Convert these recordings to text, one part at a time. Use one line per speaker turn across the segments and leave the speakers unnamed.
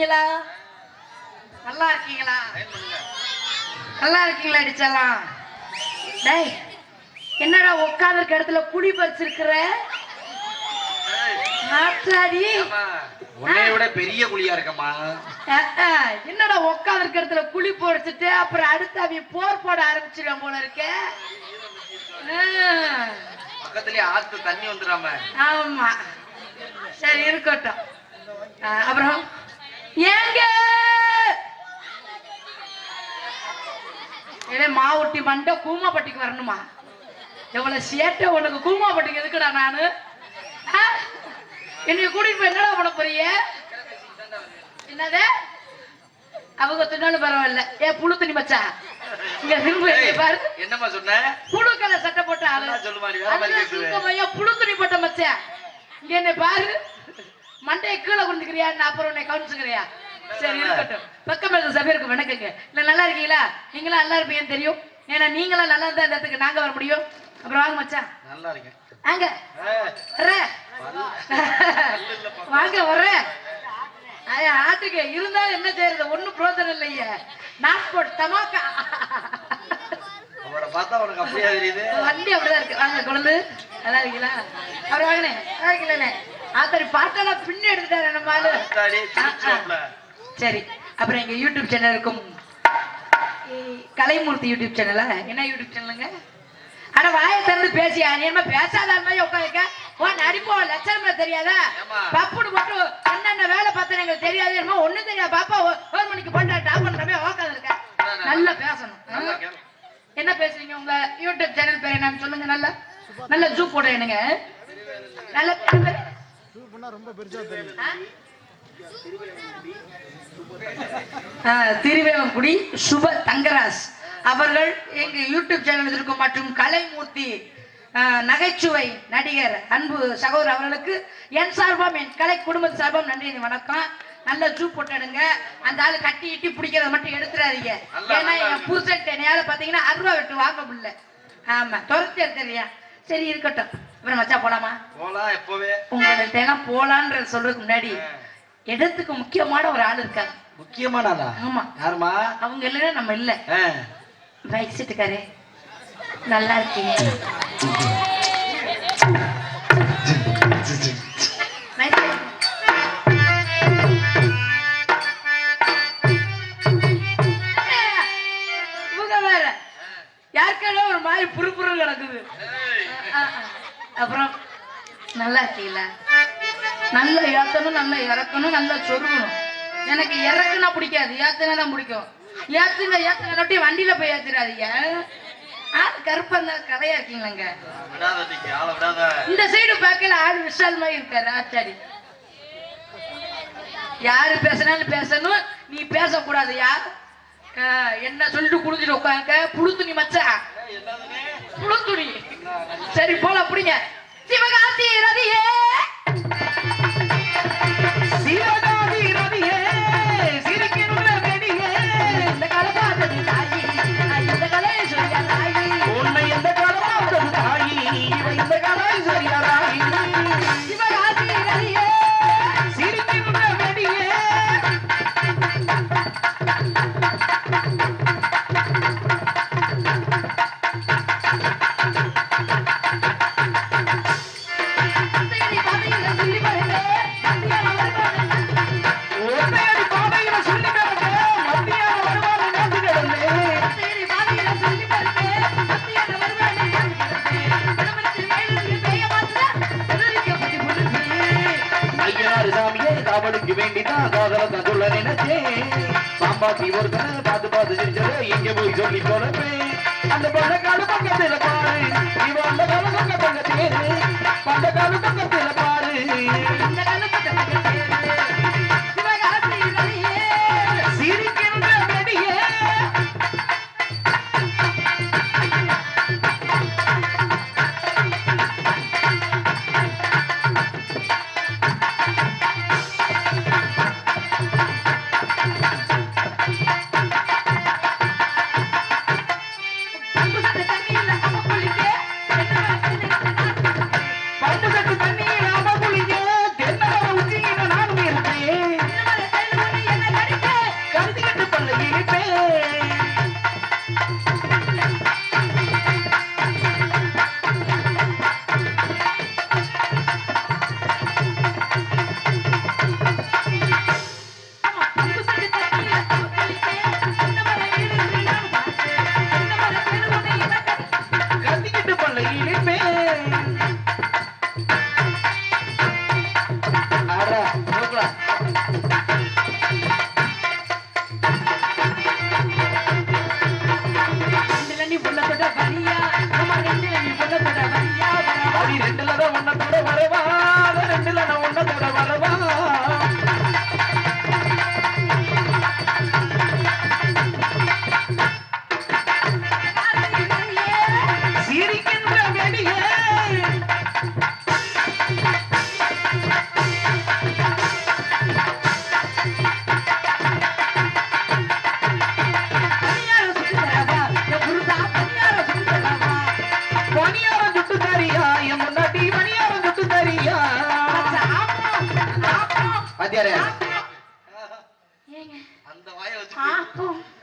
செல்லக்குட்டிங்களா நல்லா இருக்கீங்களா? நல்லா இருக்கீங்களா அடிச்சலாம் டேய் என்னடா உட்காந்துருக்க இடத்துல குடி பறிச்சிருக்கிற? நாட்டாடி
விட பெரிய குழியா
அஹ், என்னடா உட்காந்துருக்க இடத்துல குழி பொறிச்சிட்டு அப்புறம் அடுத்து அவங்க போர் போட ஆரம்பிச்சிருவேன் போல இருக்க.
பக்கத்துலயே ஆத்து தண்ணி வந்துடாம
ஆமா. சரி இருக்கட்டும். அப்புறம்? ஏங்க! ஏடே மாவட்டி மண்டை கூமாப்பட்டிக்கு வரணுமா? எவ்வளவு சேட்டை உனக்கு கூமாப்பட்டிக்கு எதுக்குடா நானு? என்னைய கூட்டிட்டு போய் என்னடா பண்ண போறீங்க? என்னது? அவங்க தின்னாலும் பரவாயில்ல. ஏ புழு துணி மச்சா? இங்க திரும்ப பாரு.
என்னம்மா சொன்ன?
புழு கலர் சட்டை போட்ட ஆளு. சுருக்கமையா புழு துணி போட்ட மச்சான் இங்க என்ன பாரு. மண்டையை கீழே குடிச்சுக்கிறியா நான் அப்புறம் உன்னை கவனிச்சுக்கிறியா? சரி இருக்கட்டும். பக்கம் இருக்க சபையருக்கு வணக்கங்க. இல்ல நல்லா இருக்கீங்களா? நீங்களும் நல்லா இருப்பீங்கன்னு தெரியும். ஏன்னா நீங்களும் நல்லா இருந்தா இந்த இடத்துக்கு நாங்க வர முடியும். அப்புறம் வாங்க மச்சான்.
நல்லா இருக்கேன்.
வாங்க.
ஏய்,
வர்றேன் வாங்க வர்றேன் ஐயா ஆட்டுக்கு இருந்தாலும் என்ன செய்யறது? ஒண்ணும் பிரோஜனம் இல்லையே. நாட்போட் தமாக்கா
பார்த்தா உனக்கு அப்படியா தெரியுது.
வண்டி அப்படிதான் இருக்கு. வாங்க குழந்தை நல்லா இருக்கீங்களா? அவர் வாங்கினே நல்லா இருக்கீங்களே ஆத்தரி பாட்டெல்லாம் பின்ன எடுத்துட்டாரு நம்ம ஆளு. சரி அப்புறம் எங்க யூடியூப் சேனல் இருக்கும் கலைமூர்த்தி யூடியூப் சேனலா என்ன யூடியூப் சேனலுங்க ஆனா வாயை திறந்து பேசி அநியமா பேசாத மாதிரி உட்காந்துக்க ஓ நடிப்போ லட்சணமே தெரியாதா? பப்புடு மட்டும் என்னென்ன வேலை பார்த்தேன் எங்களுக்கு தெரியாது. என்னமோ ஒண்ணும் தெரியாது. பாப்பா ஒரு மணிக்கு பண்ண டாப் பண்றமே உட்காந்து இருக்க? நல்லா. பேசணும். என்ன பேசுறீங்க? உங்க யூடியூப் சேனல் பேர் என்னன்னு சொல்லுங்க நல்லா. நல்ல ஜூ போட என்னங்க? நல்ல என்ன பேரு? ஆ? ஆ, திருவேவங்குடி சுப தங்கராஜ் அவர்கள் எங்க யூடியூப் சேனல் இருக்கும் மற்றும் கலைமூர்த்தி நகைச்சுவை நடிகர் அன்பு சகோதரர் அவர்களுக்கு என் சார்பாம் என் கலை குடும்ப சார்பாம் நன்றி வணக்கம். நல்ல ஜூ போட்டுடுங்க அந்த ஆளு கட்டி இட்டி பிடிக்கிறத மட்டும் எடுத்துறாதீங்க.
நல்லா,
ஏன்னா என் புருஷன் என்னையால பாத்தீங்கன்னா அருவா வெட்டு வாங்க முடியல. ஆமா துரத்தி எடுத்துறியா சரி இருக்கட்டும். அப்புறம் மச்சா போலாமா?
போலாம் எப்பவே.
உங்கள்கிட்ட எல்லாம் போலான்ற சொல்றதுக்கு முன்னாடி இடத்துக்கு முக்கியமான ஒரு ஆள் இருக்காங்க.
முக்கியமான ஆளா
ஆமா.
யாருமா
அவங்க இல்லைன்னா நம்ம இல்ல. பைக் சீட்டுக்காரு நல்லா இருக்கீங்க. ஏத்துங்க ஏத்துங்க நொட்டி வண்டியில போய் ஏத்துறாதீங்க ஆள் கருப்பா இருந்தா கதையா இருக்கீங்களங்க? இந்த சைடு பார்க்கல ஆள் விஷால் மாதிரி இருக்காரு ஆச்சாரி. யாரு பேசினாலும் பேசணும் நீ பேசக்கூடாது யார்? ஆ, என்ன சொல்லிட்டு குடிச்சிட்டு உட்காங்க புழு துணி மச்சா?
ஏய்,
புழு துணி. சரி போல அப்படிங்க சிவகாசி ரதியே! சிவகாசி
பாம்பாத்தி ஒருத்தனை பார்த்து பார்த்து சிரிச்சத இங்க போய் சொல்லி போறப்பேன் அந்த பந்த கால பக்கத்துல பாரு. இவ அந்த கால பக்கத்தில் பக்கத்தேரு பந்த கால
அந்த வாயை வச்சு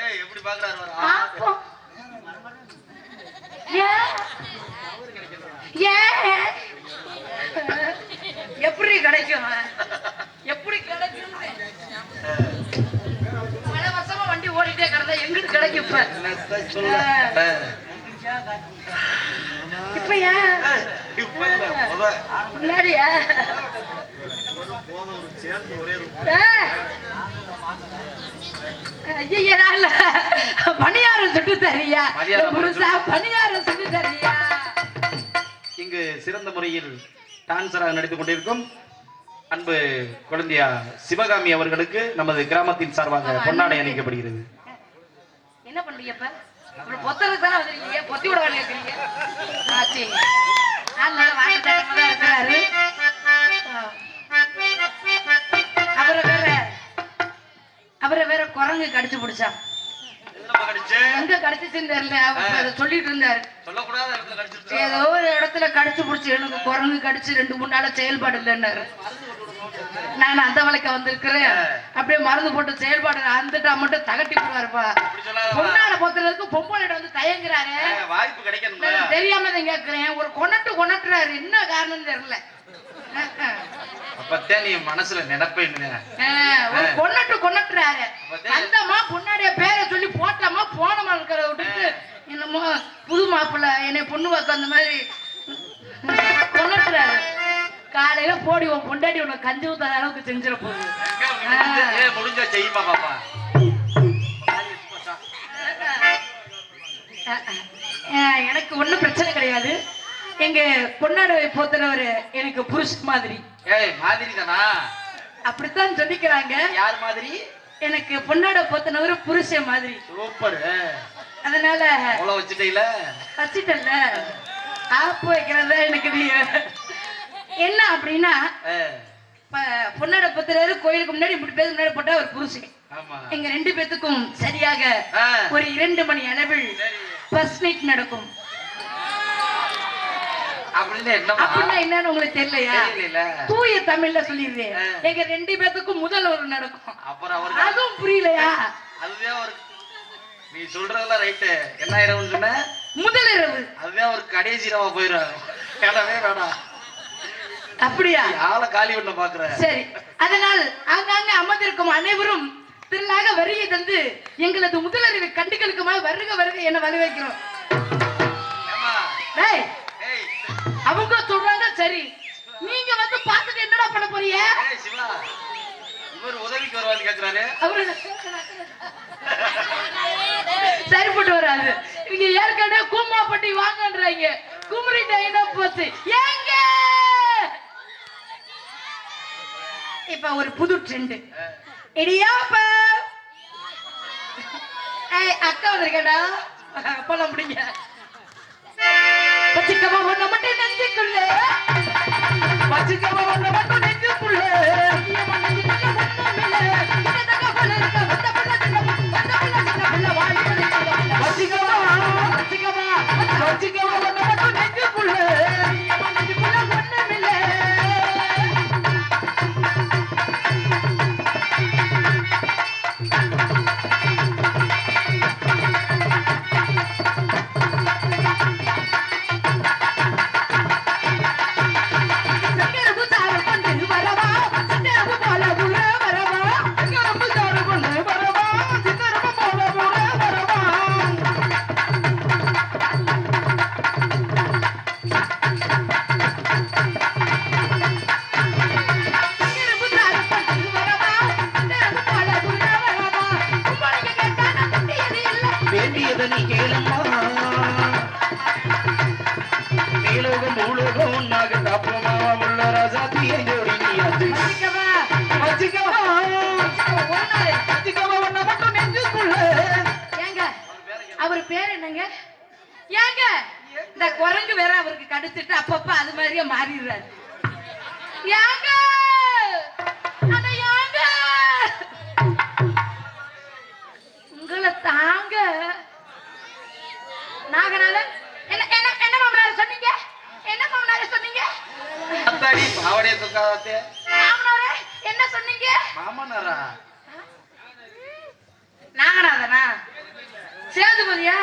ஏய் எப்படி பாக்குறாரு
ஏன் எப்படி கிடைக்கும்? எப்படி கிடைக்கும்? பல வருஷமா வண்டி ஓடிட்டே கிடந்தா எங்கிட்டு கிடைக்கும் இப்ப. இப்ப ஏன். முன்னாடியா
போதும், ஒரு சேர்ந்து ஒரே ஒரு
ஐயா இல்ல பணியாரம் சுட்டு தரியா? புருஷா பணியாரம் சுட்டு தரியா?
இங்கு சிறந்த முறையில் டான்சராக நடித்துக் கொண்டிருக்கும் அன்பு குழந்தையா சிவகாமி அவர்களுக்கு நமது கிராமத்தின் சார்பாக பொன்னாடை அளிக்கப்படுகிறது
என்ன பண்றீங்க தானே வந்துருக்கீங்க? பொத்தி விட அதை சொல்லிட்டு இருந்தாரு? ஏதோ ஒரு இடத்துல கடிச்சு பிடிச்சி எனக்கு குரங்கு கடிச்சு ரெண்டு மூணு நாளா செயல்பாடு இல்லைன்னாரு. நான் அந்த வழக்க வந்திருக்கிறேன். அப்படியே மருந்து போட்டு செயல்பாடு வந்துட்டா மட்டும் தகட்டி போடுவாருப்பா. பொண்ணாட பொத்துறதுக்கு பொம்பளை வந்து தயங்குறாரு.
வாய்ப்பு
தெரியாம தான் கேக்குறேன். ஒரு கொணட்டு கொணட்டுறாரு என்ன காரணம் தெரியல.
அப்பத்தே நீ மனசுல நினைப்பேன்னு
கொணட்டுறாரு
அப்பதான்
வந்தமா பொண்ணாடைய பேரை சொல்லி போட்டோமா போனமா விட்டுட்டு என்னமோ புது மாப்பிள்ளை என்னை பொண்ணு பார்க்க அந்த மாதிரி கொணட்டுறாரு காலையில போடி உன் பொண்டாடி உனக்கு கஞ்சி ஊத்தாத அளவுக்கு செஞ்சிட போகுது.
முடிஞ்ச- செய்யுமா பாப்பா?
எனக்கு ஒண்ணும் பிரச்சனை கிடையாது. எங்க பொன்னாடவை போத்துறவரு எனக்கு புருஷ மாதிரி.
ஏய் மாதிரி தானா?
அப்படித்தான் சொல்லிக்கிறாங்க.
யார் மாதிரி?
எனக்கு பொன்னாட போத்தனவரு புருஷன் மாதிரி.
சூப்பர்.
அதனால
அவ்வளவு வச்சுட்டீல
வச்சிட்டல ஆப்பு வைக்கிறதா எனக்கு நீ என்ன அப்படின்னா பொன்னாட பத்திராரு கோயிலுக்கு முன்னாடி இப்படி பேருக்கு முன்னாடி போட்டா ஒரு புருஷன் எங்க ரெண்டு பேத்துக்கும் சரியாக. ஒரு இரண்டு மணி அளவில் ஃபர்ஸ்ட் நைட் நடக்கும்.
அப்படின்னு
என்னன்னு உங்களுக்கு தெரியலையா?
தெரியல
தூய தமிழ்ல சொல்லிடுறேன். எங்க ரெண்டு பேத்துக்கும் முதல் ஒரு நடக்கும். அதுவும் புரியலையா?
அதுவே ஒரு நீ சொல்றதெல்லாம் ரைட்டு என்ன ஆயிரம்னு சொன்ன?
முதல் இரவு.
அதுவே ஒரு கடைசி ரவா போயிடும் வேணவே வேணாம்.
அப்படியா?
ஆளை காலி பண்ண பாக்குற.
சரி. அதனால் ஆங்காங்க அமர்ந்திருக்கும் அனைவரும் திரளாக வருகை தந்து எங்களது முதலறிவு கண்டுகளுக்குமாக வருக வருக என வரவேற்கிறோம்.
ஏமா
டேய் அவங்க சொல்றாங்க சரி. நீங்க வந்து பார்த்துட்டு என்னடா பண்ண போறீங்க?
ஏய் சிவா. இவர் உதவிக்கு வருவான்னு கேக்குறாரு.
அவரு சரிப்பட்டு வராது இங்க ஏற்கனவே கூமாப்பட்டி வாங்கன்றாங்க. குமரி டைனா போச்சு? ஏங்க இப்ப ஒரு புது ட்ரெண்ட் இடியாப்ப ஏய் அக்கா வந்திருக்கடா போலாம் முடிங்க பச்சிக்கமா ஒண்ணு மட்டும் நெஞ்சுக்குள்ள. பச்சிக்கமா ஒண்ணு ஏங்க இந்த குரங்கு வேற அவருக்கு கடிச்சிட்டு அப்பப்ப அது மாதிரியே மாறிடுறாரு. ஏங்க உங்களை தாங்க. நாகநாதன் என்ன என்ன என்ன மாமனார சொன்னீங்க? என்ன மாமனார சொன்னீங்க?
அத்தாடி பாவடைய தூக்காதே.
மாமனாரே என்ன சொன்னீங்க?
மாமனாரா?
நாகநாதனா? சேதுபதியா?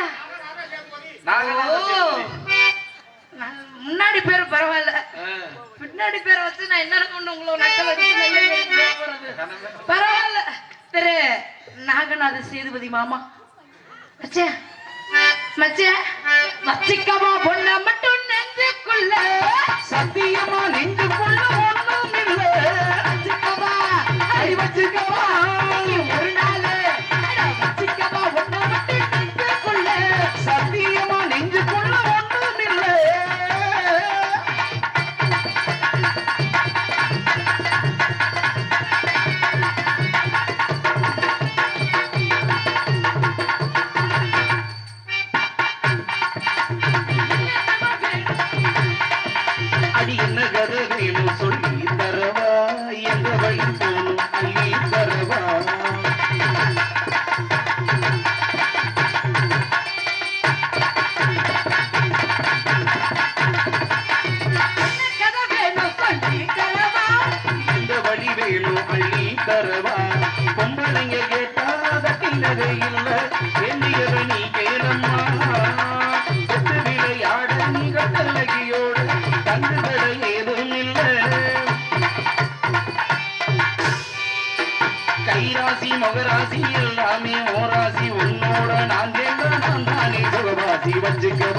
முன்னாடி பேர் பரவாயில்ல. பின்னாடி பேரை வச்சு நான் என்ன பண்ண உங்களை நக்கல். பரவாயில்ல. திரு நாகநாத சேதுபதி மாமா. மச்சே மச்சே வச்சிக்கமா பொண்ண மட்டும் நெஞ்சுக்குள்ள.
சத்தியமா தருவான் பொம்பளைங்க கேட்டாத தட்டினது இல்ல. வேண்டியவ நீ கேளம்மா. கொத்து விளையாட நீ கட்டழகியோடு தங்குதட ஏதும் இல்ல. கைராசி மகராசி எல்லாமே ஓராசி. உன்னோட நான் கேட்க நான் தானே சுகவாசி வச்சுக்க